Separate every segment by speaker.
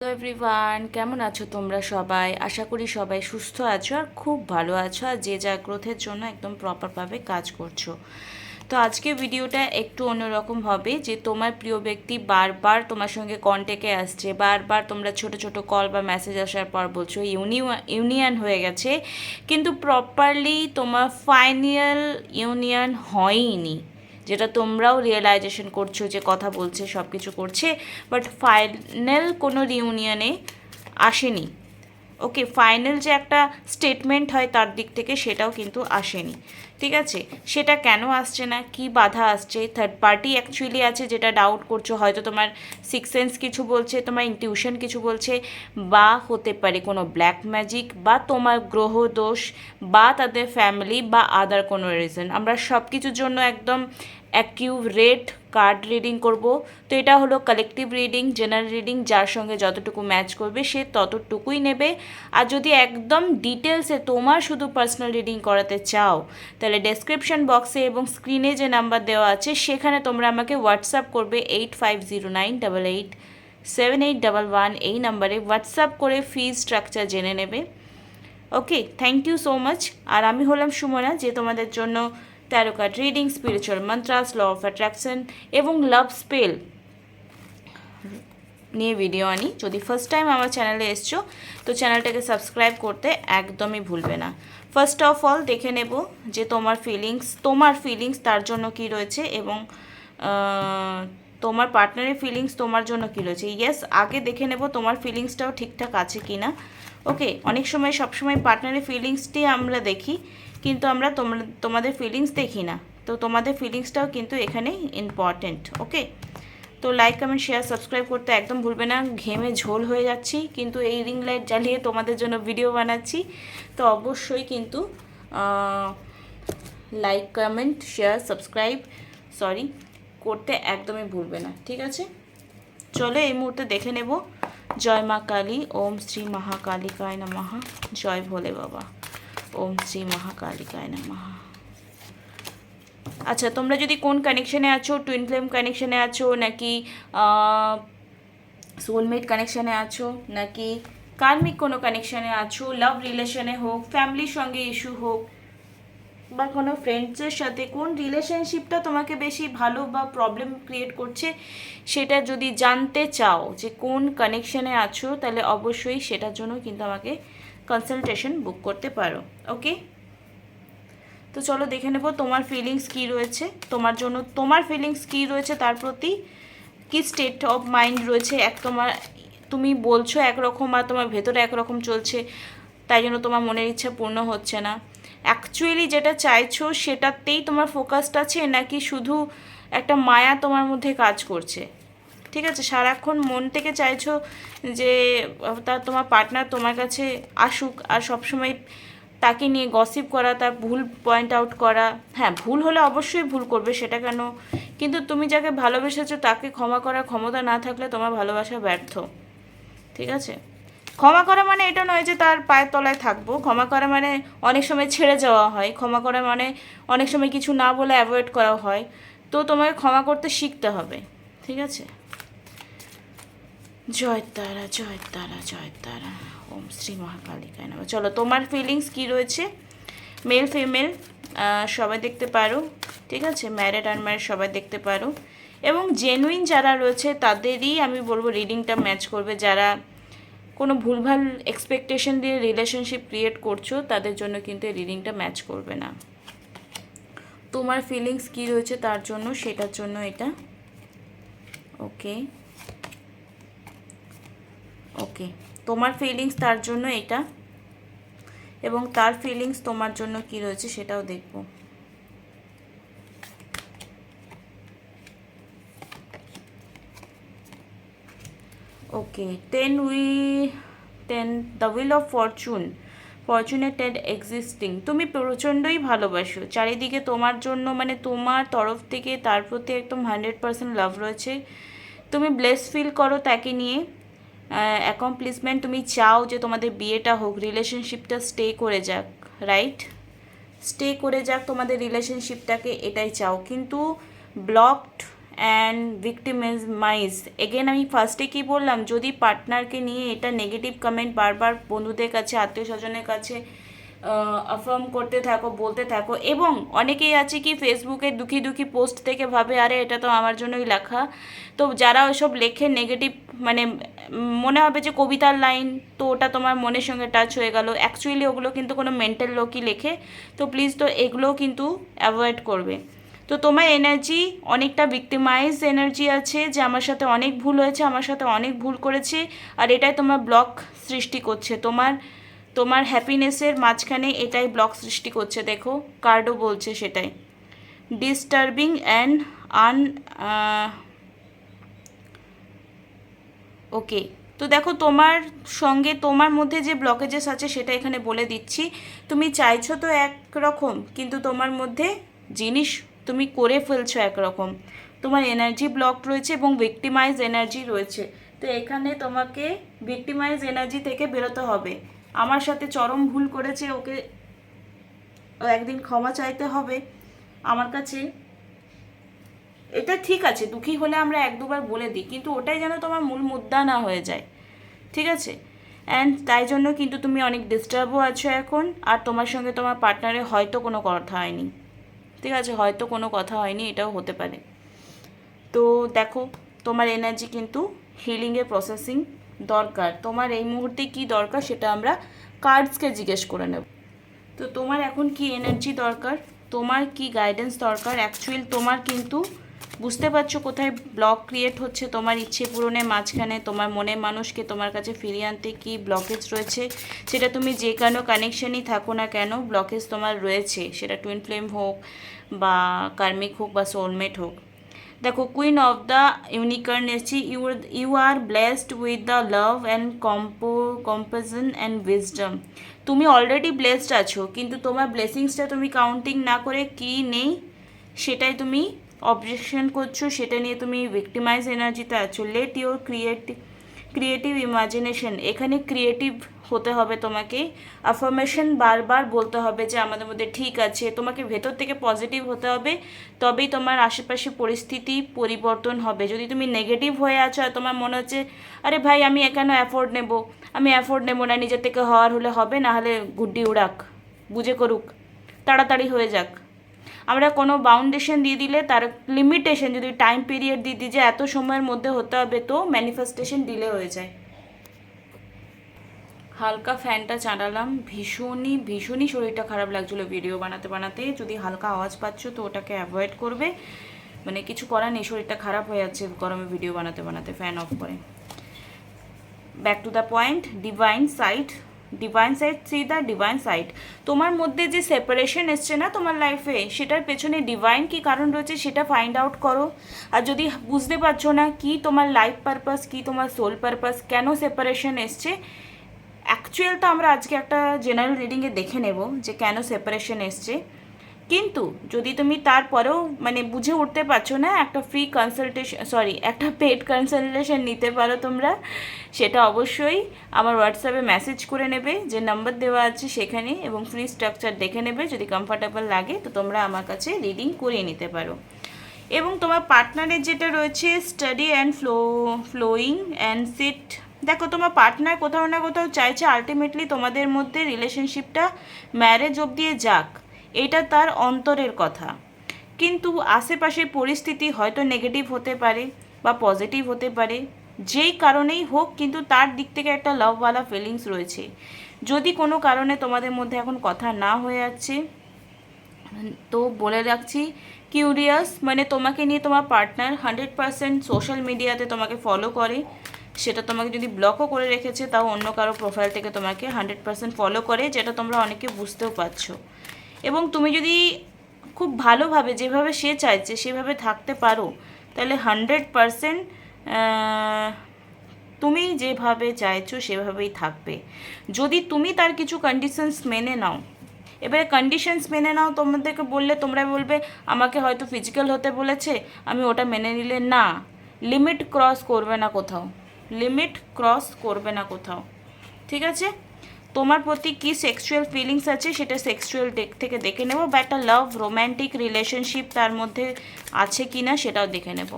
Speaker 1: Hello everyone কেমন আছো তোমরা সবাই? আশা করি সবাই সুস্থ আছো আর খুব ভালো আছো আর যে যা গ্রোথের জন্য একদম প্রপারভাবে কাজ করছ। তো আজকে ভিডিওটা একটু অন্যরকম হবে যে তোমার প্রিয় ব্যক্তি বারবার তোমার সঙ্গে কন্ট্যাক্টে আসছে, বারবার তোমরা ছোট ছোট কল বা মেসেজ আসার পর বলছো ইউনিয়ন ইউনিয়ন হয়ে গেছে। কিন্তু প্রপারলি তোমার ফাইনাল ইউনিয়ন হয়নি যেটা তোমরাও রিয়েলাইজেশন করছ যে কথা বলছে সব কিছু করছে বাট ফাইনাল কোনো রিউনিয়নে আসেনি। ওকে ফাইনাল যে একটা স্টেটমেন্ট হয় তার দিক থেকে সেটাও কিন্তু আসেনি। ঠিক আছে? সেটা কেন আসছে না? কি বাধা আসছে? থার্ড পার্টি অ্যাকচুয়ালি আছে যেটা ডাউট করছ, হয়তো তোমার সিক্স সেন্স কিছু বলছে, তোমার ইনটিউশন কিছু বলছে, বা হতে পারে কোনো ব্ল্যাক ম্যাজিক বা তোমার গ্রহ দোষ, বা তাদের ফ্যামিলি বা আদার কোনো রিজন আমরা সব কিছুর জন্য একদম অ্যাকিউরেট কার্ড রিডিং করব। তো এটা হলো কালেকটিভ রিডিং জেনারেল রিডিং যার সঙ্গে যতটুকু ম্যাচ করবে সে ততটুকুই নেবে। আর যদি একদম ডিটেলসে তোমার শুধু পার্সোনাল রিডিং করাতে চাও, তাহলে ডেসক্রিপশন বক্সে এবং স্ক্রিনে যে নাম্বার দেওয়া আছে, সেখানে তোমরা আমাকে হোয়াটসঅ্যাপ করবে eight five zero nine double eight seven eight double one এই নাম্বারে হোয়াটসঅ্যাপ করে ফিজ স্ট্রাকচার জেনে নেবে। Okay thank you so much আর আমি হলাম সুমনা, যে তোমাদের জন্য tarot card reading spiritual mantras law of attraction এবং লাভ স্পেল নিয়ে ভিডিও আনি। যদি ফার্স্ট টাইম আমার চ্যানেলে এসছো, তো চ্যানেলটাকে সাবস্ক্রাইব করতে একদমই ভুলবে না। ফার্স্ট অফ অল দেখে নেব যে তোমার ফিলিংস তোমার ফিলিংস তার জন্য কি রয়েছে এবং তোমার পার্টনারের ফিলিংস তোমার জন্য কী রয়েছে। ইয়েস আগে দেখে নেব তোমার ফিলিংসটাও ঠিকঠাক আছে কি না ওকে অনেক সময় সবসময় পার্টনারের ফিলিংসটি আমরা দেখি। কিন্তু আমরা তোমরা তোমাদের ফিলিংস দেখি না। তো তোমাদের ফিলিংসটাও কিন্তু এখানে ইম্পর্টেন্ট ওকে তো লাইক কমেন্ট শেয়ার সাবস্ক্রাইব করতে একদম ভুলবে না। ঘেমে ঝোল হয়ে যাচ্ছি, কিন্তু এই রিং লাইট জ্বালিয়ে তোমাদের জন্য ভিডিও বানাচ্ছি। তো অবশ্যই কিন্তু like comment share subscribe sorry করতে একদমই ভুলবে না, ঠিক আছে? চলো এই মুহূর্তে দেখে নেব। জয় মা কালী, ওম শ্রী মহাকালিকায় নমঃ। জয় ভোলে বাবা। ওম শ্রী মহাকালিকায় নমঃ। আচ্ছা তোমরা যদি কোন কানেকশানে আছো? টুইন ফ্লেম কানেকশানে আছো? নাকি সোলমেট কানেকশানে আছো? নাকি কার্মিক কোনো কানেকশানে আছো? লাভ রিলেশনে হোক ফ্যামিলির সঙ্গে ইস্যু হোক, বা কোনো ফ্রেন্ডসের সাথে, কোন রিলেশনশিপটা তোমাকে বেশি ভালো বা প্রবলেম ক্রিয়েট করছে, সেটা যদি জানতে চাও যে কোন কানেকশানে আছো, তাহলে অবশ্যই সেটার জন্য কিন্তু আমাকে কনসালটেশন বুক করতে পারো ওকে তো চলো দেখে নেব তোমার ফিলিংস কী রয়েছে, তোমার জন্য, তোমার ফিলিংস কী রয়েছে, তার প্রতি কী স্টেট অফ মাইন্ড রয়েছে, এক তোমার, তুমি বলছো একরকম আর তোমার ভেতরে একরকম চলছে, তাই জন্য তোমার মনের ইচ্ছা পূর্ণ হচ্ছে না। অ্যাকচুয়ালি যেটা চাইছো সেটাতেই তোমার ফোকাসটা আছে, নাকি শুধু একটা মায়া তোমার মধ্যে কাজ করছে? ঠিক আছে, সারাক্ষণ মন থেকে চাইছো যে তার তোমার পার্টনার তোমার কাছে আসুক আর সবসময় তাকে নিয়ে গসিপ করা, তার ভুল পয়েন্ট আউট করা। হ্যাঁ ভুল হলে অবশ্যই ভুল করবে সেটা কেন? কিন্তু তুমি যাকে ভালোবেসেছো তাকে ক্ষমা করার ক্ষমতা না থাকলে তোমার ভালোবাসা ব্যর্থ। ঠিক আছে? ক্ষমা করা মানে এটা নয় যে তার পায়ের তলায় থাকব। ক্ষমা করা মানে অনেক সময় ছেড়ে যাওয়া হয়। ক্ষমা করা মানে অনেক সময় কিছু না বলে অ্যাভয়েড করা হয়। তো তোমাকে ক্ষমা করতে শিখতে হবে। ঠিক আছে? জয় তারা জয় তারা জয় তারা। ওম শ্রী মহাকালিকায় নমঃ। চলো, তোমার ফিলিংস কি রয়েছে? মেল ফিমেল সবাই দেখতে পারো, ঠিক আছে? ম্যারেড আনম্যারেড সবাই দেখতে পারো। এবং জেনুইন যারা রয়েছে, তাদেরই আমি বলব রিডিংটা ম্যাচ করবে। যারা কোনো ভুলভাল এক্সপেকটেশন দিয়ে রিলেশনশিপ ক্রিয়েট করছ, তাদের জন্য কিন্তু এই রিডিংটা ম্যাচ করবে না। তোমার ফিলিংস কি রয়েছে তার জন্য? সেটার জন্য এটা। ওকে ওকে তোমার ফিলিংস তার জন্য এটা এবং তার ফিলিংস তোমার জন্য কি রয়েছে সেটাও দেখব। Okay ten we ten the wheel of fortune ফরচুনের ten existing তুমি প্রচণ্ডই ভালোবাসো, চারিদিকে তোমার জন্য মানে তোমার তরফ থেকে তার প্রতি একদম হান্ড্রেড পার্সেন্ট লাভ রয়েছে, তুমি ব্লেস ফিল করো তাকে নিয়ে। অ্যাকমপ্লিসমেন্ট তুমি চাও যে তোমাদের বিয়েটা হোক রিলেশনশিপটা স্টে করে যাক রাইট স্টে করে যাক, তোমাদের রিলেশনশিপটাকে এটাই চাও। কিন্তু ব্লকড অ্যান্ড ভিক্টিমাইজ এগেন আমি ফার্স্টে কি বললাম, যদি পার্টনারকে নিয়ে এটা নেগেটিভ কমেন্ট বারবার বন্ধুদের কাছে আত্মীয় স্বজনের কাছে আফার্ম করতে থাকো, বলতে থাকো, এবং অনেকেই আছে কি ফেসবুকে দুঃখী দুঃখী পোস্ট থেকে ভাবে, আরে, এটা তো আমার জন্যই লেখা। তো যারা ওইসব লেখে নেগেটিভ মানে মনে হবে যে কবিতার লাইন, তো ওটা তোমার মনের সঙ্গে টাচ হয়ে গেল। অ্যাকচুয়ালি ওগুলো কিন্তু কোনো মেন্টাল লোকই লেখে। তো প্লিজ তো এগুলোও কিন্তু অ্যাভয়েড করবে। তো তোমার এনার্জি অনেকটা ভিক্টিমাইজ এনার্জি আছে যে আমার সাথে অনেক ভুল হয়েছে, আমার সাথে অনেক ভুল করেছে, আর এটাই তোমার ব্লক সৃষ্টি করছে। তোমার তোমার হ্যাপিনেসের মাঝখানে এটাই ব্লক সৃষ্টি করছে, দেখো। কার্ডও বলছে সেটাই। ডিস্টার্বিং অ্যান্ড আন ওকে। তো দেখো, তোমার সঙ্গে তোমার মধ্যে যে ব্লকেজেস আছে সেটা এখানে বলে দিচ্ছি। তুমি চাইছো তো একরকম, কিন্তু তোমার মধ্যে জিনিস তুমি করে ফেলছো একরকম। তোমার এনার্জি ব্লক রয়েছে এবং ভিক্টিমাইজ এনার্জি রয়েছে। তো এখানে তোমাকে ভিক্টিমাইজ এনার্জি থেকে বেরোতে হবে। আমার সাথে চরম ভুল করেছে, ওকে একদিন ক্ষমা চাইতে হবে। আমার কাছে এটা ঠিক আছে, দুঃখী হলে আমরা এক দুবার বলে দিই, কিন্তু ওটাই যেন তোমার মূল মুদ্রা না হয়ে যায়। ঠিক আছে? অ্যান্ড তাই জন্য কিন্তু তুমি অনেক ডিস্টার্বও আছো এখন, আর তোমার সঙ্গে তোমার পার্টনারের হয়তো কোনো কথা হয়নি। ঠিক আছে? হয়তো কোনো কথা হয়নি, এটাও হতে পারে। তো দেখো, তোমার এনার্জি কিন্তু হিলিংয়ের প্রসেসিং দরকার। তোমার এই মুহূর্তে কি দরকার সেটা আমরা কার্ডসকে জিজ্ঞেস করে নেব। তো তোমার এখন কি এনার্জি দরকার? তোমার কি গাইডেন্স দরকার? অ্যাকচুয়াল তোমার কিন্তু বুঝতে পারছ কোথায় ব্লক ক্রিয়েট হচ্ছে? তোমার ইচ্ছে পূরণের মাঝখানে, তোমার মনের মানুষকে তোমার কাছে ফিরিয়ে আনতে কি ব্লকেজ রয়েছে? সেটা তুমি যে কোনো কানেকশনই থাকো না কেন ব্লকেজ তোমার রয়েছে। সেটা টুইন ফ্লেম হোক বা কার্মিক হোক বা সোলমেট হোক। দেখো কুইন অফ দ্য ইউনিকর্ন এসছি you you are blessed with the love and compo compassion and wisdom তুমি অলরেডি ব্লেসড আছো, কিন্তু তোমার ব্লেসিংসটা তুমি কাউন্টিং না করে কি নেই, সেটাই তুমি অবজেকশন করছ, সেটা নিয়ে তুমি ভিক্টিমাইজ এনার্জিতে আছো। Let your creative creative imagination এখানে ক্রিয়েটিভ হতে হবে তোমাকে। আফার্মেশন বারবার বলতে হবে যে আমাদের মধ্যে ঠিক আছে, তোমাকে ভেতর থেকে পজিটিভ হতে হবে, তবেই তোমার আশেপাশে পরিস্থিতি পরিবর্তন হবে। যদি তুমি নেগেটিভ হয়ে আছো আর তোমার মনে হচ্ছে, আরে ভাই, আমি এখানে অ্যাফোর্ড নেব, আমি অ্যাফোর্ড নেব না, নিজের থেকে হওয়ার হলে হবে, না হলে গুড্ডি উড়াক, বুঝে করুক, তাড়াতাড়ি হয়ে যাক। আমরা কোনো বাউন্ডেশন দিয়ে দিলে তার লিমিটেশন যদি টাইম পিরিয়ড দিয়ে দিই যে এত সময়ের মধ্যে হতে হবে, তো ম্যানিফেস্টেশন ডিলে হয়ে যায়। হালকা ফ্যানটা চালালাম, ভীষণই ভীষণই শরীরটা খারাপ লাগছিল ভিডিও বানাতে বানাতে। যদি হালকা আওয়াজ পাচ্ছ, তো ওটাকে অ্যাভয়েড করবে। মানে কিছু করার নেই, শরীরটা খারাপ হয়ে যাচ্ছে গরমে ভিডিও বানাতে বানাতে ফ্যান অফ করে। Back to the point divine sight divine side see the divine side তোমার মধ্যে যে সেপারেশন এসছে না তোমার লাইফে সেটার পেছনে ডিভাইন কি কারণ রয়েছে সেটা ফাইন্ড আউট করো। আর যদি বুঝতে পারছ না কি তোমার লাইফ পারপাস কি তোমার সোল পারপাস কেন সেপারেশন এসছে অ্যাকচুয়াল তো আমরা আজকে একটা জেনারেল রিডিংয়ে দেখে নেব যে কেন সেপারেশন এসছে। কিন্তু যদি তুমি তারপরেও মানে বুঝে উঠতে পারছ না, একটা ফ্রি কনসালটেশন সরি একটা পেড কনসালটেশন নিতে পারো তোমরা, সেটা অবশ্যই আমার হোয়াটসঅ্যাপে মেসেজ করে নেবে, যে নাম্বার দেওয়া আছে সেখানে এবং ফ্রি স্ট্রাকচার দেখে নেবে, যদি কমফর্টেবল লাগে, তো তোমরা আমার কাছে রিডিং করিয়ে নিতে পারো। এবং তোমার পার্টনারের যেটা রয়েছে study and flow flowing and sit দেখো তোমার পার্টনার কোথাও না কোথাও চাইছে আলটিমেটলি তোমাদের মধ্যে রিলেশনশিপটা ম্যারেজ অবধি যাক। এটা তার অন্তরের কথা। কিন্তু আশেপাশের পরিস্থিতি হয়তো নেগেটিভ হতে পারে বা পজিটিভ হতে পারে। যেই কারণেই হোক, কিন্তু তার দিক থেকে একটা লাভওয়ালা ফিলিংস রয়েছে। যদি কোনো কারণে তোমাদের মধ্যে এখন কথা না হয়ে যাচ্ছে, তো বলে রাখছি কিউরিয়াস মানে তোমাকে নিয়ে তোমার পার্টনার হান্ড্রেড পার্সেন্ট সোশ্যাল মিডিয়াতে তোমাকে ফলো করে। সেটা তোমাকে যদি ব্লকও করে রেখেছে, তাও অন্য কারও প্রোফাইল থেকে তোমাকে হান্ড্রেড পার্সেন্ট ফলো করে, যেটা তোমরা অনেকে বুঝতেও পারছ। এবং তুমি যদি খুব ভালোভাবে যেভাবে সে চাইছে সেভাবে থাকতে পারো, তাহলে হান্ড্রেড পারসেন্ট তুমি যেভাবে চাইছো সেভাবেই থাকবে। যদি তুমি তার কিছু কন্ডিশনস মেনে নাও, এবারে কন্ডিশনস মেনে নাও, তোমাদেরকে বললে তোমরা বলবে, আমাকে হয়তো ফিজিক্যাল হতে বলেছে, আমি ওটা মেনে নিলে না। লিমিট ক্রস করবে না কোথাও। লিমিট ক্রস করবে না কোথাও। ঠিক আছে? তোমার প্রতি কী সেক্সুয়াল ফিলিংস আছে সেটা সেক্সুয়াল দিক থেকে দেখে নেব বা একটা লাভ রোম্যান্টিক রিলেশনশিপ তার মধ্যে আছে কি না সেটাও দেখে নেব।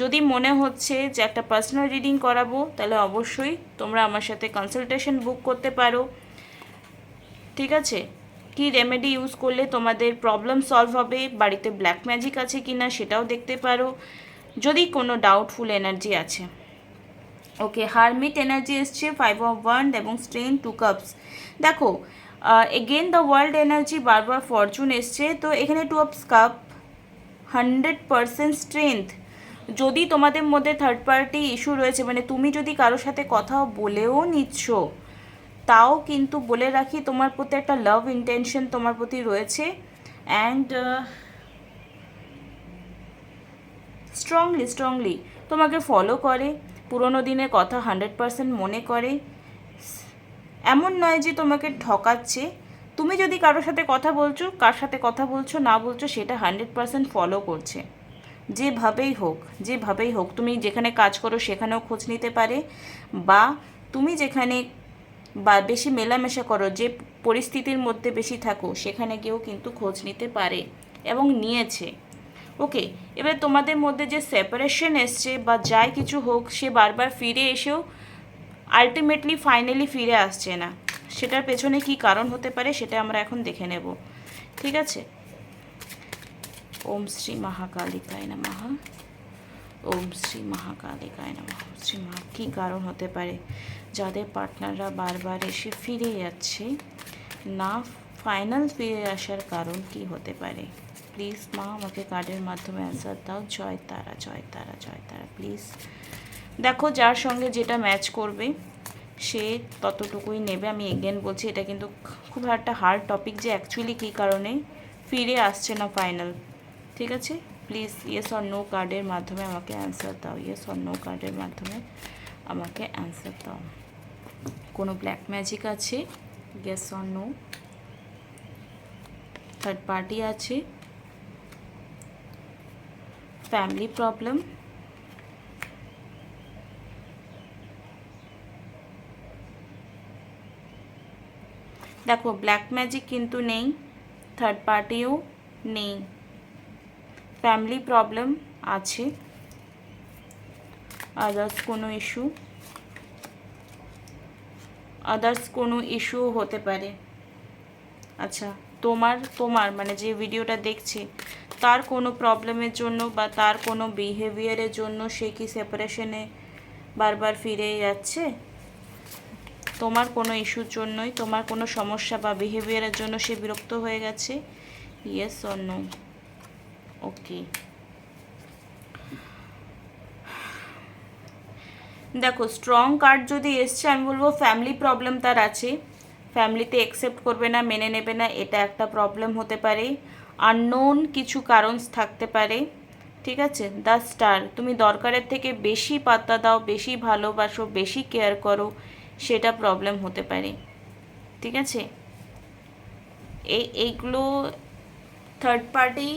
Speaker 1: যদি মনে হচ্ছে যে একটা পার্সোনাল রিডিং করাবো, তাহলে অবশ্যই তোমরা আমার সাথে কনসালটেশন বুক করতে পারো। ঠিক আছে? কি রেমেডি ইউজ করলে তোমাদের প্রবলেম সলভ হবে, বাড়িতে ব্ল্যাক ম্যাজিক আছে কি না সেটাও দেখতে পারো। যদি কোনো ডাউটফুল এনার্জি আছে। ওকে হারমিট এনার্জি এসছে ফাইভ অফ ওয়ান এবং স্ট্রেন টু কাপস দেখো এগেন দ্য ওয়ার্ল্ড এনার্জি বারবার ফরচুন এসছে, তো এখানে two of cup hundred percent strength যদি তোমাদের মধ্যে থার্ড পার্টি ইস্যু রয়েছে মানে তুমি যদি কারোর সাথে কথা বলেও নিচ্ছ, তাও কিন্তু বলে রাখি, তোমার প্রতি একটা লাভ ইন্টেনশন তোমার প্রতি রয়েছে অ্যান্ড স্ট্রংলি স্ট্রংলি তোমাকে ফলো করে। পুরোনো দিনের কথা হান্ড্রেড পারসেন্ট মনে করে। এমন নয় যে তোমাকে ঠকাচ্ছে। তুমি যদি কারোর সাথে কথা বলছো, কার সাথে কথা বলছো, না বলছো, সেটা হান্ড্রেড পারসেন্ট ফলো করছে। যেভাবেই হোক যেভাবেই হোক, তুমি যেখানে কাজ করো, সেখানেও খোঁজ নিতে পারে। বা তুমি যেখানে বা বেশি মেলামেশা করো, যে পরিস্থিতির মধ্যে বেশি থাকো, সেখানে গিয়েও কিন্তু খোঁজ নিতে পারে এবং নিয়েছে। ওকে এবার তোমাদের মধ্যে যে সেপারেশন এসছে বা যাই কিছু হোক, সে বারবার ফিরে এসেও আলটিমেটলি ফাইনালি ফিরে আসছে না। সেটার পেছনে কি কারণ হতে পারে, সেটা আমরা এখন দেখে নেব। ঠিক আছে? ওম শ্রী মহাকালিকায় নমঃ। ওম শ্রী মহাকালিকায় ওম শ্রী মহা, কী কারণ হতে পারে? যাদের পার্টনাররা বারবার এসে ফিরে যাচ্ছে, না ফাইনাল ফিরে আসার কারণ কি হতে পারে? প্লিজ মা আমাকে কার্ডের মাধ্যমে অ্যান্সার দাও। জয় তারা জয় তারা জয় তারা প্লিজ দেখো, যার সঙ্গে যেটা ম্যাচ করবে, সে ততটুকুই নেবে। আমি এগেন বলছি, এটা কিন্তু খুব একটা হার্ড টপিক যে অ্যাকচুয়ালি কী কারণে ফিরে আসছে না ফাইনাল ঠিক আছে? প্লিজ ইয়েস অর নো কার্ডের মাধ্যমে আমাকে অ্যান্সার দাও। ইয়েস অর নো কার্ডের মাধ্যমে আমাকে অ্যান্সার দাও। কোনো ব্ল্যাক ম্যাজিক আছে? Yes or no third party আছে? ফ্যামিলি প্রবলেম দেখো ব্ল্যাক ম্যাজিক কিন্তু নেই থার্ড পার্টিও নেই। ফ্যামিলি প্রবলেম আছে। আদার্স কোনো ইস্যু আদার্স কোনো ইস্যু হতে পারে। আচ্ছা তোমার তোমার মানে যে ভিডিওটা দেখছে তার কোনো প্রবলেমের জন্য বা তার কোনো বিহেভিয়ারের জন্য সে কি সেপারেশনে বারবার ফিরে যাচ্ছে? তোমার কোনো ইস্যুর জন্যই, তোমার কোনো সমস্যা বা বিহেভিয়ারের জন্য সে বিরক্ত হয়ে গেছে? ইয়েস অর নো ওকে দেখো স্ট্রং কার্ড যদি এসছে, আমি বলব ফ্যামিলি প্রবলেম তার আছে। ফ্যামিলিতে অ্যাকসেপ্ট করবে না, মেনে নেবে না, এটা একটা প্রবলেম হতে পারে। আননোন কিছু কারণ থাকতে পারে, ঠিক আছে? দ্য স্টার তুমি দরকারের থেকে বেশি পাত্তা দাও, বেশি ভালোবাসো, বেশি কেয়ার করো, সেটা প্রবলেম হতে পারে, ঠিক আছে? এই, এইগুলো থার্ড পার্টি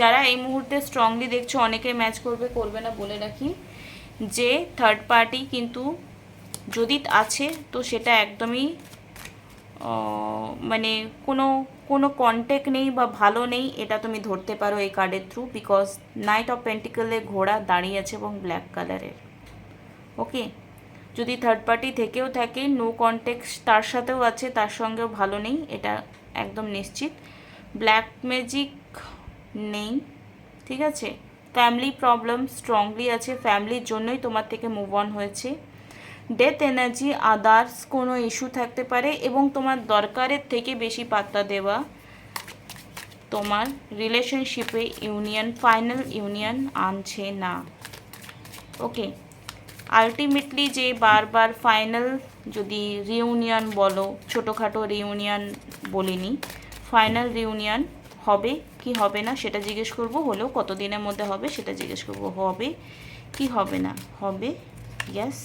Speaker 1: যারা এই মুহূর্তে স্ট্রংলি দেখছ, অনেকে ম্যাচ করবে করবে না বলে রাখি, যে থার্ড পার্টি কিন্তু যদি আছে, তো সেটা একদমই মানে কোনো কোনো কন্ট্যাক্ট নেই বা ভালো নেই, এটা তুমি ধরতে পারো এই কার্ডের থ্রু বিকজ নাইট অফ পেন্টিকেলে ঘোড়া দাঁড়িয়ে আছে এবং ব্ল্যাক কালারের ওকে যদি থার্ড পার্টি থেকেও থাকে নো কন্ট্যাক্ট তার সাথেও আছে, তার সঙ্গেও ভালো নেই, এটা একদম নিশ্চিত। ব্ল্যাক ম্যাজিক নেই, ঠিক আছে? ফ্যামিলি প্রবলেম স্ট্রংলি আছে ফ্যামিলির জন্যই তোমার থেকে মুভ অন হয়েছে। ডেথ এনার্জি আদার্স কোনো ইস্যু থাকতে পারে এবং তোমার দরকারের থেকে বেশি পাত্তা দেওয়া, তোমার রিলেশনশিপে ইউনিয়ন ফাইনাল ইউনিয়ন আনছে না। ওকে আলটিমেটলি যে বারবার ফাইনাল যদি রিউনিয়ন বলো, ছোটোখাটো রিউনিয়ন বলিনি ফাইনাল রিউনিয়ন হবে কি হবে না সেটা জিজ্ঞেস করব, হলেও কত দিনের মধ্যে হবে সেটা জিজ্ঞেস করব, হবে কি হবে না, হবে ইয়েস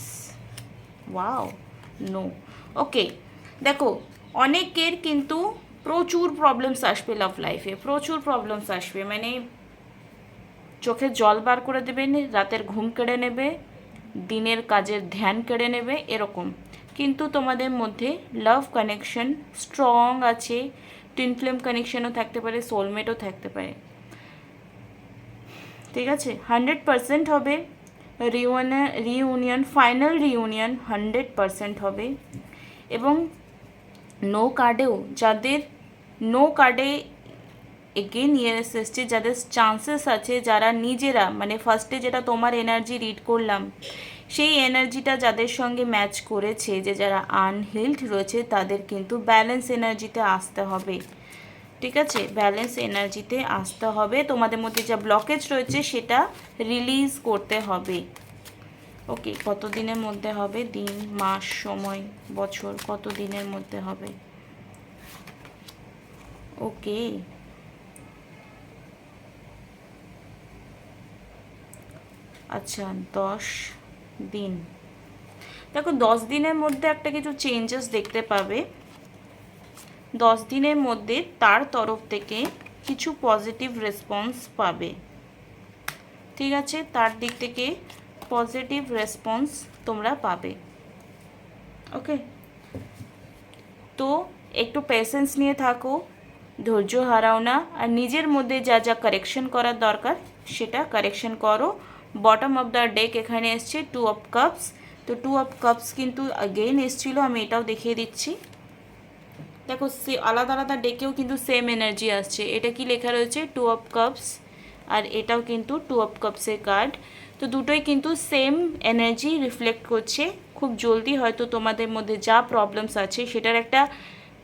Speaker 1: ওয়াও নো ওকে দেখো, অনেকের কিন্তু প্রচুর প্রবলেমস আসবে লাভ লাইফে প্রচুর প্রবলেমস আসবে মানে চোখে জল বার করে দেবে, রাতের ঘুম কেড়ে নেবে, দিনের কাজের ধ্যান কেড়ে নেবে, এরকম। কিন্তু তোমাদের মধ্যে লাভ কানেকশন স্ট্রং আছে টুইন ফ্লেম কানেকশনও থাকতে পারে সোলমেটও থাকতে পারে। ঠিক আছে? হান্ড্রেড পারসেন্ট হবে রিউনে reunion final reunion hundred percent হবে। এবং নো কার্ডেও যাদের নো কার্ডে এগেন ইয়েস এসছে, যাদের চান্সেস আছে, যারা নিজেরা মানে ফার্স্টে যেটা তোমার এনার্জি রিড করলাম, সেই এনার্জিটা যাদের সঙ্গে ম্যাচ করেছে, যে যারা আনহিল্ড রয়েছে, তাদের কিন্তু ব্যালেন্স এনার্জিতে আসতে হবে। ঠিক আছে? ব্যালেন্স এনার্জিতে আসতে হবে। তোমাদের মধ্যে যা ব্লকেজ রয়েছে, সেটা রিলিজ করতে হবে। ওকে কত দিনের মধ্যে হবে? দিন, মাস, সময়, বছর কত দিনের মধ্যে হবে? ওকে আচ্ছা দশ দিন। দেখো, দশ দিনের মধ্যে একটা কিছু চেঞ্জেস দেখতে পাবে। দশ দিনের মধ্যে তার তরফ থেকে কিছু পজিটিভ রেসপন্স পাবে। ঠিক আছে? তার দিক থেকে পজিটিভ রেসপন্স তোমরা পাবে। ওকে তো একটু পেশেন্স নিয়ে থাকো, ধৈর্য হারাও না, আর নিজের মধ্যে যা যা কারেকশন করার দরকার, সেটা কারেকশন করো। বটম অফ দ্য ডেক এখানে এসছে টু অফ কাপস তো টু অফ কাপস কিন্তু আগেইন এসছিলো, আমি এটাও দেখিয়ে দিচ্ছি। দেখো, সে আলাদা আলাদা ডেকেও কিন্তু সেম এনার্জি আসছে। এটা কি লেখা রয়েছে? টু অফ কাপস আর এটাও কিন্তু টু অফ কাপসের কার্ড তো দুটোই কিন্তু সেম এনার্জি রিফ্লেক্ট করছে। খুব জলদি হয়তো তোমাদের মধ্যে যা প্রবলেমস আছে, সেটার একটা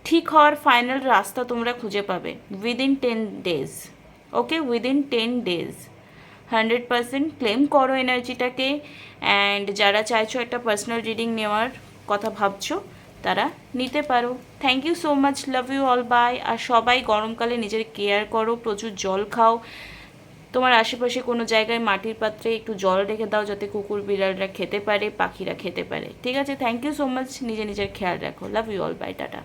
Speaker 1: ঠিক হওয়ার ফাইনাল রাস্তা তোমরা খুঁজে পাবে। Within ten days okay within ten days hundred percent claim করো এনার্জিটাকে অ্যান্ড যারা চাইছো একটা পার্সোনাল রিডিং নেওয়ার কথা ভাবছ তারা নিতে পারো। Thank you so much love you all bye আর সবাই গরমকালে নিজের কেয়ার করো, প্রচুর জল খাও। তোমার আশেপাশে কোনো জায়গায় মাটির পাত্রে একটু জল রেখে দাও যাতে কুকুর বিড়ালরা খেতে পারে, পাখিরা খেতে পারে। ঠিক আছে? থ্যাংক ইউ সো মাচ নিজে নিজের খেয়াল রাখো। Love you all bye tata